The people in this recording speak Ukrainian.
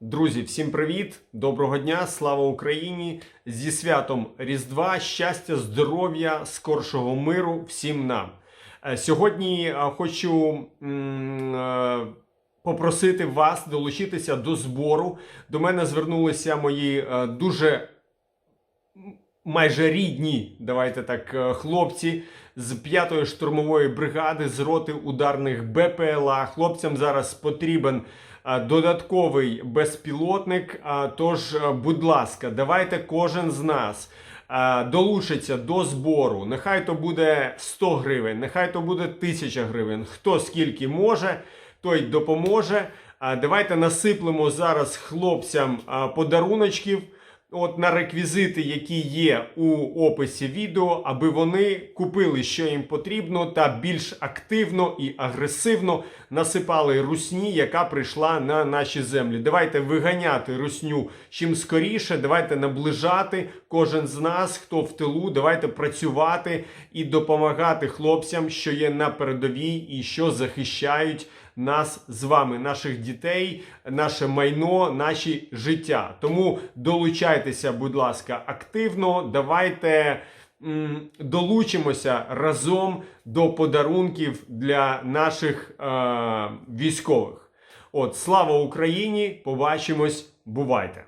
Друзі, всім привіт! Доброго дня! Слава Україні! Зі святом Різдва, щастя, здоров'я, скоршого миру всім нам. Е, Сьогодні е, хочу е, попросити вас долучитися до збору. До мене звернулися мої дуже майже рідні, давайте так, хлопці з 5-ї штурмової бригади з роти ударних БПЛА. Хлопцям зараз потрібен додатковий безпілотник. Тож, е, будь ласка, давайте кожен з нас. е, Долучиться до збору. Нехай то буде 100 гривень, нехай то буде 1000 гривень. Хто скільки може, той допоможе. Давайте насиплемо зараз хлопцям подаруночків от на реквізити, які є у описі відео, аби вони купили, що їм потрібно, та більш активно і агресивно насипали русні, яка прийшла на наші землі. Давайте виганяти русню чим скоріше. Давайте наближати кожен з нас, хто в тилу. Давайте працювати і допомагати хлопцям, що є на передовій і що захищають нас з вами, наших дітей, наше майно, наші життя. Тому долучайтеся, будь ласка, активно. Давайте долучимося разом до подарунків для наших е, військових. От слава Україні! Побачимось! Бувайте!